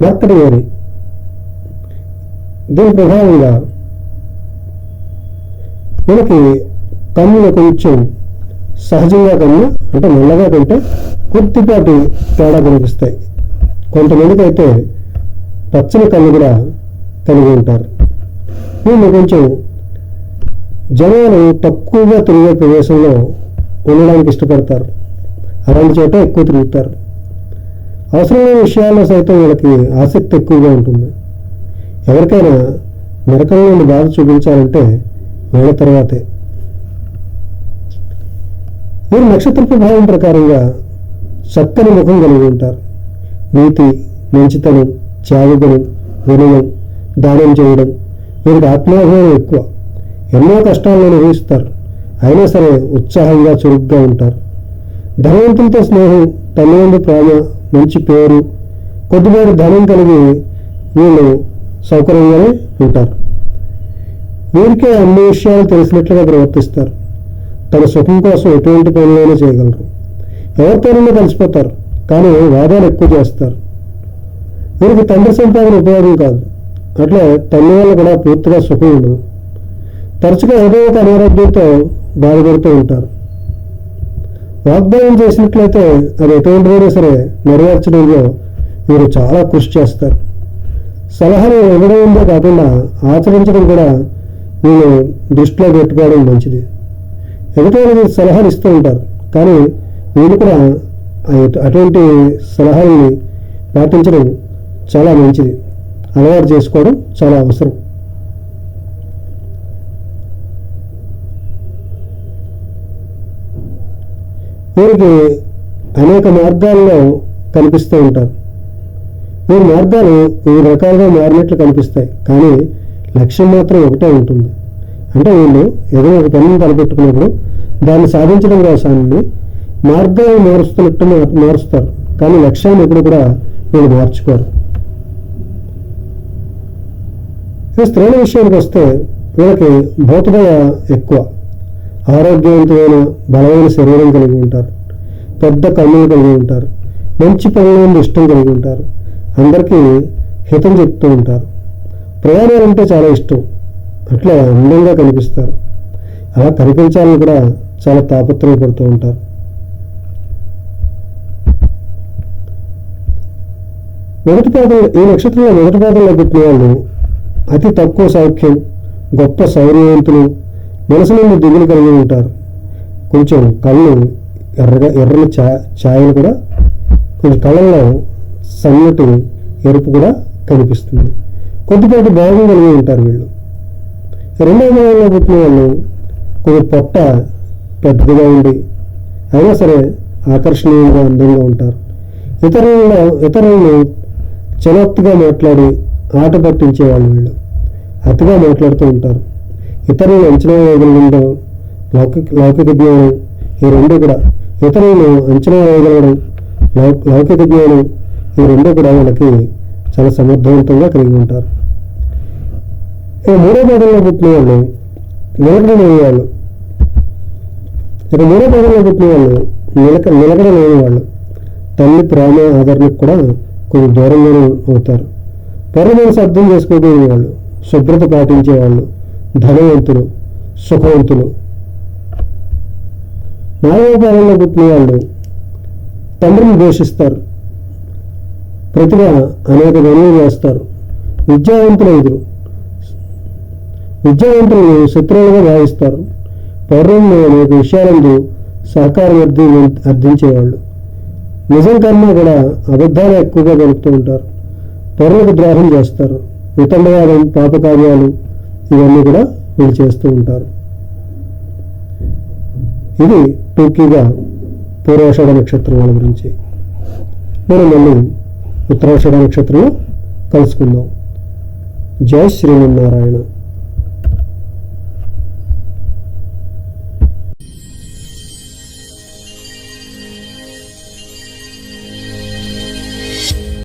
మర్కటి వారి దీని ప్రభావంగా మనకి కన్నులు కొంచెం సహజంగా కన్నా అంటే నల్లగా కంటే కొద్దిపాటి తేడా కనిపిస్తాయి. కొంతమందికి అయితే పచ్చని కళ్ళు కూడా కలిగి ఉంటారు. వీళ్ళు కొంచెం జనాలు తక్కువగా తిరిగే ప్రదేశంలో ఉండడానికి ఇష్టపడతారు. అలాంటి చోట ఎక్కువ తిరుగుతారు. అవసరమైన విషయాల్లో సైతం వీళ్ళకి ఆసక్తి ఎక్కువగా ఉంటుంది. ఎవరికైనా నరకం నుండి బాధ చూపించాలంటే వీళ్ళ తర్వాతే. మీరు నక్షత్ర ప్రభావం ప్రకారంగా చక్కని ముఖం కలిగి ఉంటారు. నీతి మంచితనం త్యాగగుణం వినయం దానం చేయడం వీరికి ఆత్మాభిమానం ఎక్కువ. ఎన్నో కష్టాలను అనుభవిస్తారు. అయినా సరే ఉత్సాహంగా చురుగ్గా ఉంటారు. ధనవంతులతో స్నేహం తల్లిదండ్రుల ప్రేమ మంచి పేరు కొద్దిపాటి ధనం కలిగి వీళ్ళు సౌకర్యంగానే ఉంటారు. వీరికే అన్ని విషయాలు తెలిసినట్లుగా ప్రవర్తిస్తారు. తన సుఖం కోసం ఎటువంటి పనులైనా చేయగలరు. ఎవరితోనైనా కలిసిపోతారు కానీ వాదాలు ఎక్కువ చేస్తారు. వీరికి తండ్రి సంపాదన ఉపయోగం కాదు. అట్లే తల్లి వల్ల కూడా పూర్తిగా సుఖం ఉండదు. తరచుగా ఏదో ఒక అనారోగ్యంతో బాధపడుతూ ఉంటారు. వాగ్దానం చేసినట్లయితే అది ఎటువంటిదైనా సరే నెరవేర్చడంలో మీరు చాలా కృషి చేస్తారు. సలహాలు ఇవ్వడం కాకుండా ఆచరించడం కూడా మీరు దృష్టిలో పెట్టుకోవడం మంచిది. ఎదుటి సలహాలు ఇస్తూ ఉంటారు. కానీ వీళ్ళు కూడా అటువంటి సలహాలని పాటించడం చాలా మంచిది. అలవాటు చేసుకోవడం చాలా అవసరం. వీరికి అనేక మార్గాల్లో కనిపిస్తూ ఉంటారు. ఈ మార్గాలు వివిధ రకాలుగా మారినట్లు కనిపిస్తాయి. కానీ లక్ష్యం మాత్రం ఒకటే ఉంటుంది. అంటే వీళ్ళు ఏదో ఒక పనిని తలపెట్టుకున్నప్పుడు దాన్ని సాధించడం కోసాన్ని మార్గాన్ని మారుస్తున్నట్టు మారుస్తారు. కానీ లక్ష్యాన్ని ఎప్పుడు కూడా వీళ్ళు మార్చుకోరు. ఈ స్త్రీల విషయానికి వస్తే వీళ్ళకి భౌతికత ఎక్కువ. ఆరోగ్యవంతమైన బలమైన శరీరం కలిగి ఉంటారు. పెద్ద కన్నులు కలిగి ఉంటారు. మంచి పనుల ఇష్టం కలిగి ఉంటారు. అందరికీ హితం చెప్తూ ఉంటారు. ప్రయాణాలంటే చాలా ఇష్టం. అట్లా అందంగా కనిపిస్తారు. అలా కనిపించాలని కూడా చాలా తాపత్రయపడుతూ ఉంటారు. మొదటి పాదం ఈ నక్షత్రంలో మొదటి పాదంలో పుట్టిన వాళ్ళు అతి తక్కువ సౌఖ్యం గొప్ప శౌర్యవంతులు మనసు నుండి దిగులు కలిగి ఉంటారు. కొంచెం కళ్ళు ఎర్రగా ఎర్రని ఛా ఛాయలు కూడా కొంచెం కళ్ళల్లో సన్నటి ఎరుపు కూడా కనిపిస్తుంది. కొద్దిపాటి భాగం కలిగి ఉంటారు వీళ్ళు. రెండవ భాగంలో పుట్టిన వాళ్ళు కొంచెం పొట్ట పెద్దగా ఉండి అయినా సరే ఆకర్షణీయంగా అందంగా ఉంటారు. ఇతరులలో ఇతరులను చలోక్తిగా మాట్లాడి ఆట పట్టించేవాళ్ళు వీళ్ళు. అతిగా మాట్లాడుతూ ఉంటారు. ఇతరులను అంచనా వేయగలగడం లౌకిక లౌకిక జ్ఞానం ఈ రెండు కూడా ఇతరులను అంచనా వేయగలగడం లౌ లౌకిక జ్ఞానం ఈ రెండు కూడా వాళ్ళకి చాలా సమర్థవంతంగా కలిగి ఉంటారు. ఇక మూడో పదంలో పుట్టిన వాళ్ళు నిలకడ వాళ్ళు ఇక మూడో పదంలో పుట్టిన వాళ్ళు నిలక నిలకడ లేని వాళ్ళు తల్లి ప్రేమ ఆదరణకు కూడా కొంచెం దూరంగానే అవుతారు. పరమనసు అర్థం చేసుకోగలిగే వాళ్ళు శుభ్రత పాటించేవాళ్ళు ధనవంతులు సుఖవంతులు. నాయకాలంలో పుట్టిన వాళ్ళు తండ్రిని దోషిస్తారు ప్రతిగా అనేక గనులు చేస్తారు విద్యావంతులు ఎదురు విద్యావంతులను శత్రువులుగా భావిస్తారు. పౌర్ణంలో అనేక విషయాలందు సహకారం అర్థి అర్థించేవాళ్ళు. నిజం కన్నా కూడా అబద్ధాలు ఎక్కువగా గడుపుతూ ఉంటారు. పౌరులకు ద్రోహం చేస్తారు. వితండవాదం పాపకార్యాలు ఇవన్నీ కూడా వీళ్ళు చేస్తూ ఉంటారు. ఇది టూకీగా పూర్వాషాఢ నక్షత్రం వాళ్ళ గురించి. మనం మళ్ళీ ఉత్తరాషాఢ నక్షత్రంలో కలుసుకుందాం. జై శ్రీమన్నారాయణ.